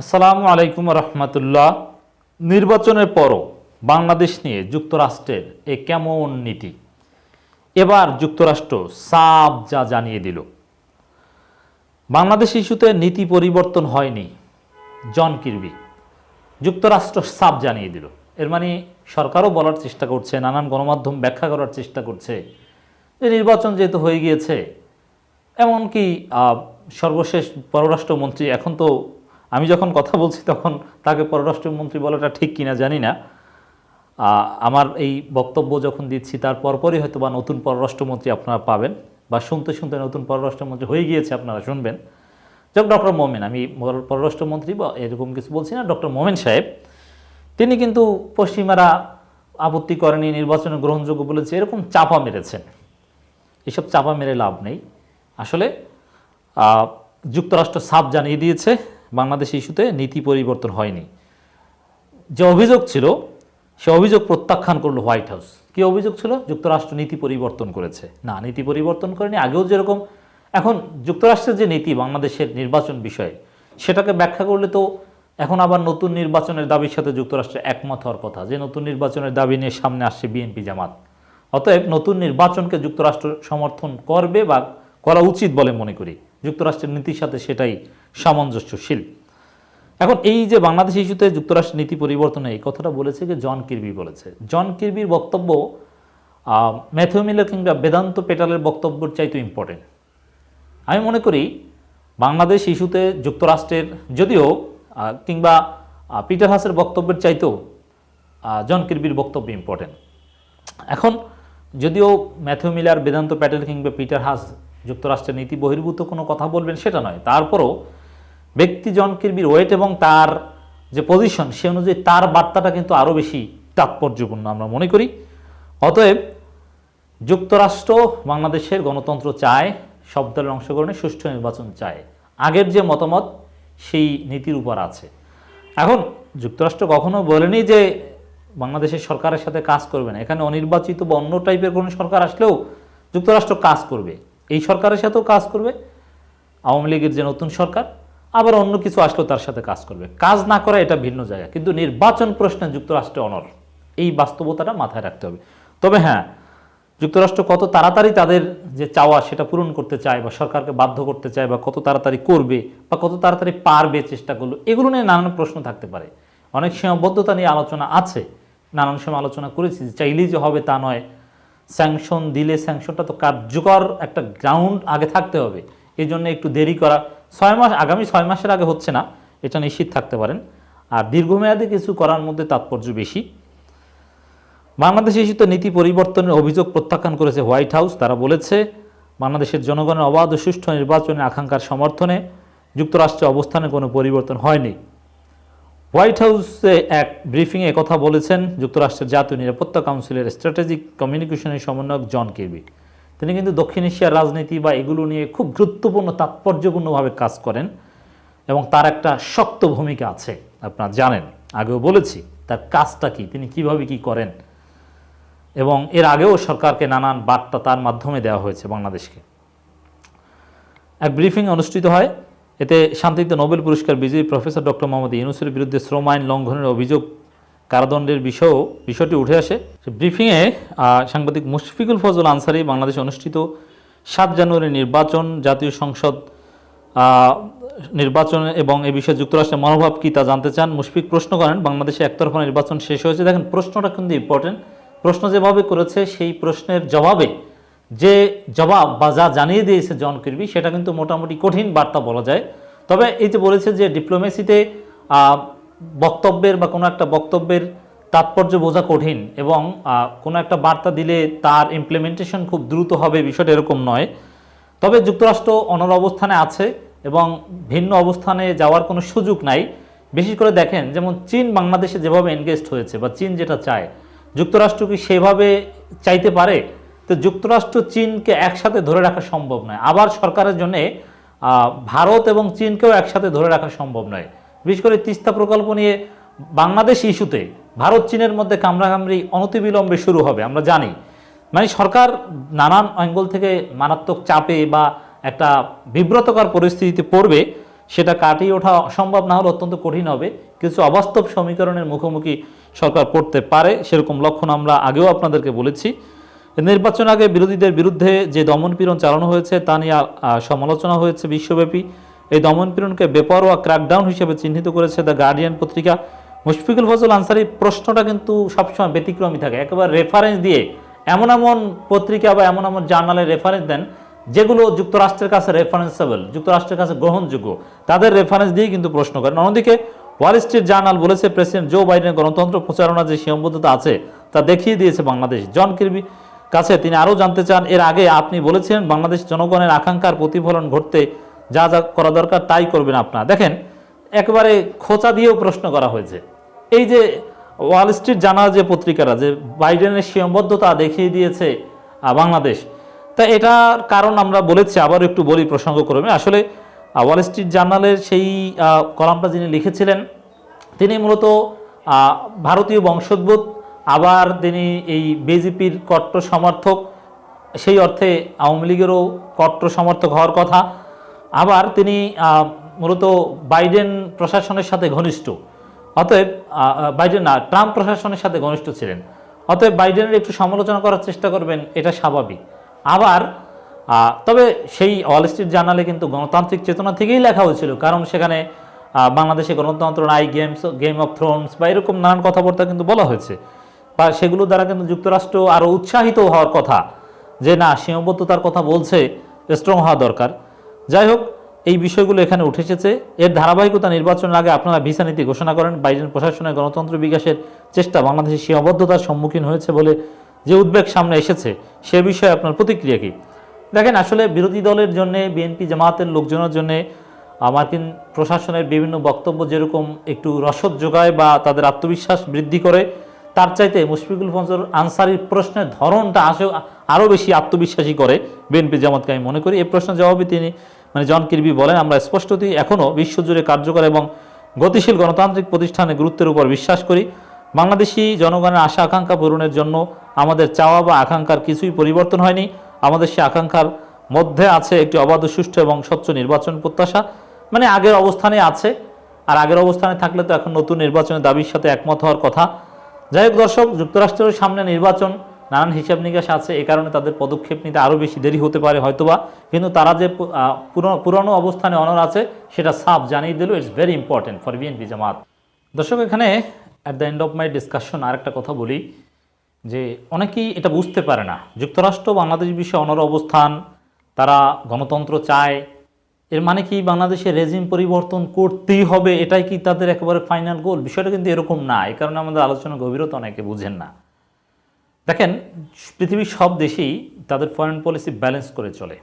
আসসালামু আলাইকুম রহমতুল্লাহ। নির্বাচনের পরও বাংলাদেশ নিয়ে যুক্তরাষ্ট্রের এ কেমন নীতি? এবার যুক্তরাষ্ট্র সাব যা জানিয়ে দিল। বাংলাদেশ ইস্যুতে নীতি পরিবর্তন হয়নি, জন কিরবি। যুক্তরাষ্ট্র সাব জানিয়ে দিল। এর মানে সরকারও বলার চেষ্টা করছে, নানান গণমাধ্যম ব্যাখ্যা করার চেষ্টা করছে যে নির্বাচন যেহেতু হয়ে গিয়েছে, এমনকি সর্বশেষ পররাষ্ট্রমন্ত্রী এখন তো আমি যখন কথা বলছি তখন তাকে পররাষ্ট্রমন্ত্রী বলাটা ঠিক কিনা জানি না। আমার এই বক্তব্য যখন দিচ্ছি তার পরপরই হয়তো বা নতুন পররাষ্ট্রমন্ত্রী আপনারা পাবেন বা শুনতে শুনতে নতুন পররাষ্ট্রমন্ত্রী হয়ে গিয়েছে আপনারা শুনবেন। যাক, ডক্টর মোমেন, আমি পররাষ্ট্রমন্ত্রী বা এরকম কিছু বলছি না, ডক্টর মোমেন সাহেব। তিনি কিন্তু পশ্চিমারা আপত্তি করেনি, নির্বাচনে গ্রহণযোগ্য বলেছে, এরকম চাপা মেরেছেন। এসব চাপা মেরে লাভ নেই। আসলে যুক্তরাষ্ট্র সাপ জানিয়ে দিয়েছে। বাংলাদেশ ইস্যুতে নীতি পরিবর্তন হয়নি। যে অভিযোগ ছিল, সে অভিযোগ প্রত্যাখ্যান করল হোয়াইট হাউস। কি অভিযোগ ছিল? যুক্তরাষ্ট্র নীতি পরিবর্তন করেছে। না, নীতি পরিবর্তন করেনি, আগেও যেরকম। এখন যুক্তরাষ্ট্রের যে নীতি বাংলাদেশের নির্বাচন বিষয়ে, সেটাকে ব্যাখ্যা করলে তো এখন আবার নতুন নির্বাচনের দাবির সাথে যুক্তরাষ্ট্রের একমত হওয়ার কথা, যে নতুন নির্বাচনের দাবি নিয়ে সামনে আসছে বিএনপি জামাত। অতএব নতুন নির্বাচনকে যুক্তরাষ্ট্র সমর্থন করবে বা করা উচিত বলে মনে করি। যুক্তরাষ্ট্রের নীতির সাথে সেটাই সামঞ্জস্যশীল এখন এই যে বাংলাদেশ ইস্যুতে যুক্তরাষ্ট্র নীতি পরিবর্তনে এই কথাটা বলেছে যে জন কিরবি বলেছে। জন কিরবির বক্তব্য ম্যাথিউ মিলার কিংবা বেদান্ত পেটালের বক্তব্যের চাইতে ইম্পর্টেন্ট আমি মনে করি বাংলাদেশ ইস্যুতে যুক্তরাষ্ট্রের যদিও কিংবা পিটার হাসের বক্তব্যের চাইতেও জন কিরবির বক্তব্য ইম্পর্টেন্ট এখন যদিও ম্যাথিউ মিলার বেদান্ত প্যাটেল কিংবা পিটার হাস যুক্তরাষ্ট্রের নীতি বহির্ভূত কোনো কথা বলবেন সেটা নয়, তারপরও ব্যক্তি জন কিরবির ওয়েট এবং তার যে পজিশন সে অনুযায়ী তার বার্তাটা কিন্তু আরও বেশি তাৎপর্যপূর্ণ আমরা মনে করি। অতএব যুক্তরাষ্ট্র বাংলাদেশের গণতন্ত্র চায়, সব দলের অংশগ্রহণে সুষ্ঠু নির্বাচন চায়। আগের যে মতামত, সেই নীতির উপর আছে। এখন যুক্তরাষ্ট্র কখনো বলেনি যে বাংলাদেশের সরকারের সাথে কাজ করবে না। এখানে অনির্বাচিত বা অন্য টাইপের কোনো সরকার আসলেও যুক্তরাষ্ট্র কাজ করবে। এই সরকারের সাথেও কাজ করবে। আওয়ামী লীগের যে নতুন সরকার আবার অন্য কিছু আসলেও তার সাথে কাজ করবে। কাজ না করা এটা ভিন্ন জায়গা, কিন্তু নির্বাচন প্রশ্নে যুক্তরাষ্ট্রে অনর এই বাস্তবতাটা মাথায় রাখতে হবে। তবে হ্যাঁ যুক্তরাষ্ট্র কত তাড়াতাড়ি তাদের যে চাওয়া সেটা পূরণ করতে চায় বা সরকারকে বাধ্য করতে চায় বা কত তাড়াতাড়ি করবে বা কত তাড়াতাড়ি পারবে চেষ্টা করল, এগুলো নিয়ে নানান প্রশ্ন থাকতে পারে। অনেক সীমাবদ্ধতা নিয়ে আলোচনা আছে। নানান সময় আলোচনা করেছি যে চাইলেই যে হবে তা নয়। স্যাংশন দিলে স্যাংশনটা তো কার্যকর একটা গ্রাউন্ড আগে থাকতে হবে। এই জন্য একটু দেরি করা। ছয় মাস, আগামী ছয় মাসের আগে হচ্ছে না, এটা নিশ্চিত থাকতে পারেন। আর দীর্ঘমেয়াদে কিছু করার মধ্যে তাৎপর্য বেশি। বাংলাদেশ ইস্যুতে নীতি পরিবর্তনের অভিযোগ প্রত্যাখ্যান করেছে হোয়াইট হাউস। তারা বলেছে, বাংলাদেশের জনগণের অবাধ ও সুষ্ঠু নির্বাচনের আকাঙ্ক্ষার সমর্থনে যুক্তরাষ্ট্রের অবস্থানে কোনো পরিবর্তন হয়নি। হোয়াইট হাউসে এক ব্রিফিংয়ে কথা বলেছেন যুক্তরাষ্ট্রের জাতীয় নিরাপত্তা কাউন্সিলের স্ট্র্যাটেজিক কমিউনিকেশনের সমন্বয়ক জন কিরবি তিনি কিন্তু দক্ষিণ এশিয়ার রাজনীতি বা এগুলো নিয়ে খুব গুরুত্বপূর্ণ, তাৎপর্যপূর্ণভাবে কাজ করেন এবং তার একটা শক্ত ভূমিকা আছে, আপনারা জানেন। আগেও বলেছি, তার কাজটা কি, তিনি কীভাবে কি করেন এবং এর আগেও সরকারকে নানান বার্তা তার মাধ্যমে দেওয়া হয়েছে বাংলাদেশকে। এক ব্রিফিং অনুষ্ঠিত হয়, এতে শান্তিতে নোবেল পুরস্কার বিজয়ী প্রফেসর ডক্টর মোহাম্মদ ইউনুসের বিরুদ্ধে শ্রম আইন লঙ্ঘনের অভিযোগ কারাদণ্ডের বিষয়েও বিষয়টি উঠে আসে। ব্রিফিংয়ে সাংবাদিক মুশফিকুল ফজল আনসারি বাংলাদেশে অনুষ্ঠিত সাত জানুয়ারি নির্বাচন, জাতীয় সংসদ নির্বাচন এবং এ বিষয়ে যুক্তরাষ্ট্রের মনোভাব কী তা জানতে চান। মুশফিক, প্রশ্ন করেন, বাংলাদেশে একতরফা নির্বাচন শেষ হয়েছে। দেখেন, প্রশ্নটা কিন্তু ইম্পর্টেন্ট প্রশ্ন যেভাবে করেছে, সেই প্রশ্নের জবাবে যে জবাব বা যা জানিয়ে দিয়েছে জন কিরবি, সেটা কিন্তু মোটামুটি কঠিন বার্তা বলা যায়। তবে এই যে বলেছে যে ডিপ্লোমেসিতে বক্তব্যের বা কোনো একটা বক্তব্যের তাৎপর্য বোঝা কঠিন এবং কোনো একটা বার্তা দিলে তার ইমপ্লিমেন্টেশন খুব দ্রুত হবে বিষয়টা এরকম নয়। তবে যুক্তরাষ্ট্র অনর অবস্থানে আছে এবং ভিন্ন অবস্থানে যাওয়ার কোনো সুযোগ নাই। বিশেষ করে দেখেন, যেমন চীন বাংলাদেশে যেভাবে এনগেজড হয়েছে বা চীন যেটা চায়, যুক্তরাষ্ট্র কি সেভাবে চাইতে পারে? তো যুক্তরাষ্ট্র চীনকে একসাথে ধরে রাখা সম্ভব নয়। আবার সরকারের জন্যে ভারত এবং চীনকেও একসাথে ধরে রাখা সম্ভব নয়। বিশেষ করে তিস্তা প্রকল্প নিয়ে বাংলাদেশ ইস্যুতে ভারত, চীনের মধ্যে কামড়াকামড়ি অনতিবিলম্বে শুরু হবে, আমরা জানি। মানে সরকার নানান অ্যাঙ্গল থেকে মারাত্মক চাপে বা একটা বিব্রতকর পরিস্থিতিতে পড়বে, সেটা কাটিয়ে ওঠা সম্ভব না হলে অত্যন্ত কঠিন হবে। কিছু অবাস্তব সমীকরণের মুখোমুখি সরকার পড়তে পারে, সেরকম লক্ষণ আমরা আগেও আপনাদেরকে বলেছি। নির্বাচন আগে বিরোধীদের বিরুদ্ধে যে দমনপীড়ন চালানো হয়েছে, তা নিয়ে সমালোচনা হয়েছে বিশ্বব্যাপী। এই দমনপীড়নকে বেপরোয়া ক্র্যাকডাউন হিসেবে চিহ্নিত করেছে দ্য গার্ডিয়ান পত্রিকা। মুশফিকুল ফজল আনসারি প্রশ্নটা কিন্তু সবসময় ব্যতিক্রমী থাকে। একেবারে রেফারেন্স দিয়ে এমন এমন পত্রিকা বা এমন এমন জার্নালের রেফারেন্স দেন, যেগুলো যুক্তরাষ্ট্রের কাছে রেফারেন্সেবল যুক্তরাষ্ট্রের কাছে গ্রহণযোগ্য। তাদের রেফারেন্স দিয়ে কিন্তু প্রশ্ন করেন। অন্যদিকে ওয়াল স্ট্রিট জার্নাল বলেছে, প্রেসিডেন্ট জো বাইডেনের গণতন্ত্র প্রচারণা যে সীমাবদ্ধতা আছে, তা দেখিয়ে দিয়েছে বাংলাদেশ। জন কিরবি কাছে তিনি আরও জানতে চান, এর আগে আপনি বলেছিলেন বাংলাদেশ জনগণের আকাঙ্ক্ষার প্রতিফলন ঘটতে যা যা করা দরকার তাই করবেন আপনারা। দেখেন, একেবারে খোঁচা দিয়েও প্রশ্ন করা হয়েছে। এই যে ওয়াল স্ট্রিট জানা যে পত্রিকারা, যে বাইডেনের সীমাবদ্ধতা দেখিয়ে দিয়েছে বাংলাদেশ, তা এটার কারণ আমরা বলেছি আবার একটু বলি প্রসঙ্গ করবে আসলে ওয়াল স্ট্রিট জার্নালের সেই কলামটা যিনি লিখেছিলেন, তিনি মূলত ভারতীয় বংশোদ্ভূত, আবার তিনি এই বিজেপির কট্টর সমর্থক, সেই অর্থে আওয়ামী লীগেরও কট্টর সমর্থক হওয়ার কথা। আবার তিনি মূলত বাইডেন প্রশাসনের সাথে ঘনিষ্ঠ। অতএব বাইডেন না, ট্রাম্প প্রশাসনের সাথে ঘনিষ্ঠ ছিলেন। অতএব বাইডেনের একটু সমালোচনা করার চেষ্টা করবেন, এটা স্বাভাবিক। আবার তবে সেই ওয়াল স্ট্রিট জার্নালে কিন্তু গণতান্ত্রিক চেতনা থেকেই লেখা হয়েছিল, কারণ সেখানে বাংলাদেশে গণতন্ত্র নাই, গেমস গেম অফ থ্রোনস বা এরকম নানান কথাবার্তা কিন্তু বলা হয়েছে। বা সেগুলো দ্বারা কিন্তু যুক্তরাষ্ট্র আরও উৎসাহিত হওয়ার কথা, যে না, সীমাবদ্ধতার কথা বলছে স্ট্রং হওয়া দরকার। যাই হোক এই বিষয়গুলো এখানে উঠে এসেছে। এর ধারাবাহিকতা নির্বাচনের আগে আপনারা ভিসা নীতি ঘোষণা করেন। বাইডেন প্রশাসনের গণতন্ত্র বিকাশের চেষ্টা বাংলাদেশের সীমাবদ্ধতার সম্মুখীন হয়েছে বলে যে উদ্বেগ সামনে এসেছে, সে বিষয়ে আপনার প্রতিক্রিয়া কি? দেখেন, আসলে বিরোধী দলের জন্য, বিএনপি জামাতের লোকজনের জন্য মার্কিন প্রশাসনের বিভিন্ন বক্তব্য যেরকম একটু রসদ যোগায় বা তাদের আত্মবিশ্বাস বৃদ্ধি করে, তার চাইতে মুশফিকুল ফজল আনসারির প্রশ্নের ধরনটা আসে আরও বেশি আত্মবিশ্বাসী করে বিএনপি জামাতকে আমি মনে করি। এই প্রশ্নের জবাবে তিনি মানে জন কিরবি বলেন, আমরা স্পষ্টতই এখনও বিশ্বজুড়ে কার্যকর এবং গতিশীল গণতান্ত্রিক প্রতিষ্ঠানে গুরুত্বের উপর বিশ্বাস করি। বাংলাদেশি জনগণের আশা, আকাঙ্ক্ষা পূরণের জন্য আমাদের চাওয়া বা আকাঙ্ক্ষার কিছুই পরিবর্তন হয়নি। আমাদের সে আকাঙ্ক্ষার মধ্যে আছে একটি অবাধ, সুষ্ঠু এবং স্বচ্ছ নির্বাচন প্রত্যাশা। মানে আগের অবস্থানে আছে, আর আগের অবস্থানে থাকলে তো এখন নতুন নির্বাচনের দাবির সাথে একমত হওয়ার কথা। যাই হোক দর্শক, যুক্তরাষ্ট্রের সামনে নির্বাচন নানান হিসাব নিকাশ আছে এই কারণে তাদের পদক্ষেপ নিতে আরও বেশি দেরি হতে পারে হয়তোবা। কিন্তু তারা যে পুরনো অবস্থানে অনর আছে, সেটা সাফ জানিয়ে দিল it's very important for BNP Jamaat. দর্শক, এখানে at the end of my discussion আরেকটা কথা বলি, যে অনেকেই এটা বুঝতে পারে না। যুক্তরাষ্ট্র বাংলাদেশ বিষয়ে অনর অবস্থান, তারা গণতন্ত্র চায়, এর মানে কি বাংলাদেশের রেজিম পরিবর্তন করতেই হবে, এটাই কি তাদের একেবারে ফাইনাল গোল বিষয়টা কিন্তু এরকম না এই কারণে আমাদের আলোচনা গভীরতা অনেকে বুঝেন না। দেখেন, পৃথিবীর সব দেশেই তাদের ফরেন পলিসি ব্যালেন্স করে চলে।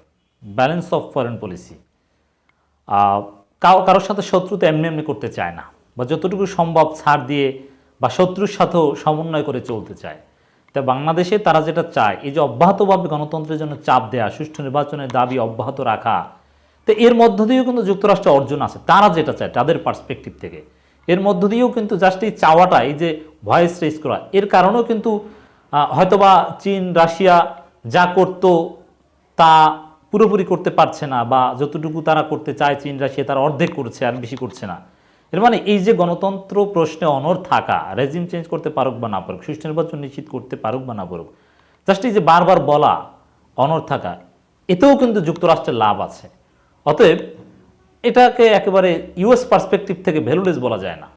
ব্যালেন্স অফ ফরেন পলিসি কারও, কারোর সাথে শত্রুতা এমনি এমনি করতে চায় না, বা যতটুকু সম্ভব ছাড় দিয়ে বা শত্রুর সাথেও সমন্বয় করে চলতে চায়। তা বাংলাদেশে তারা যেটা চায়, এই যে অব্যাহতভাবে গণতন্ত্রের জন্য চাপ দেয়া, সুষ্ঠু নির্বাচনের দাবি অব্যাহত রাখা, তো এর মধ্য দিয়েও কিন্তু যুক্তরাষ্ট্র অর্জন আছে, তারা যেটা চায় তাদের পার্সপেক্টিভ থেকে। এর মধ্য দিয়েও কিন্তু জাস্ট এই চাওয়াটা, এই যে ভয়েস রেজ করা, এর কারণেও কিন্তু হয়তোবা চীন, রাশিয়া যা করতো তা পুরোপুরি করতে পারছে না বা যতটুকু তারা করতে চায় চীন, রাশিয়া তারা অর্ধেক করছে আর বেশি করছে না। এর মানে এই যে গণতন্ত্র প্রশ্নে অনর থাকা রেজিম চেঞ্জ করতে পারুক বা না পারুক, সুষ্ঠু নির্বাচন নিশ্চিত করতে পারুক বা না পারুক জাস্ট এই যে বারবার বলা অনর থাকা, এতেও কিন্তু যুক্তরাষ্ট্রের লাভ আছে। অতএব এটাকে একেবারে ইউএস পার্সপেক্টিভ থেকে ভ্যালুলেস বলা যায় না।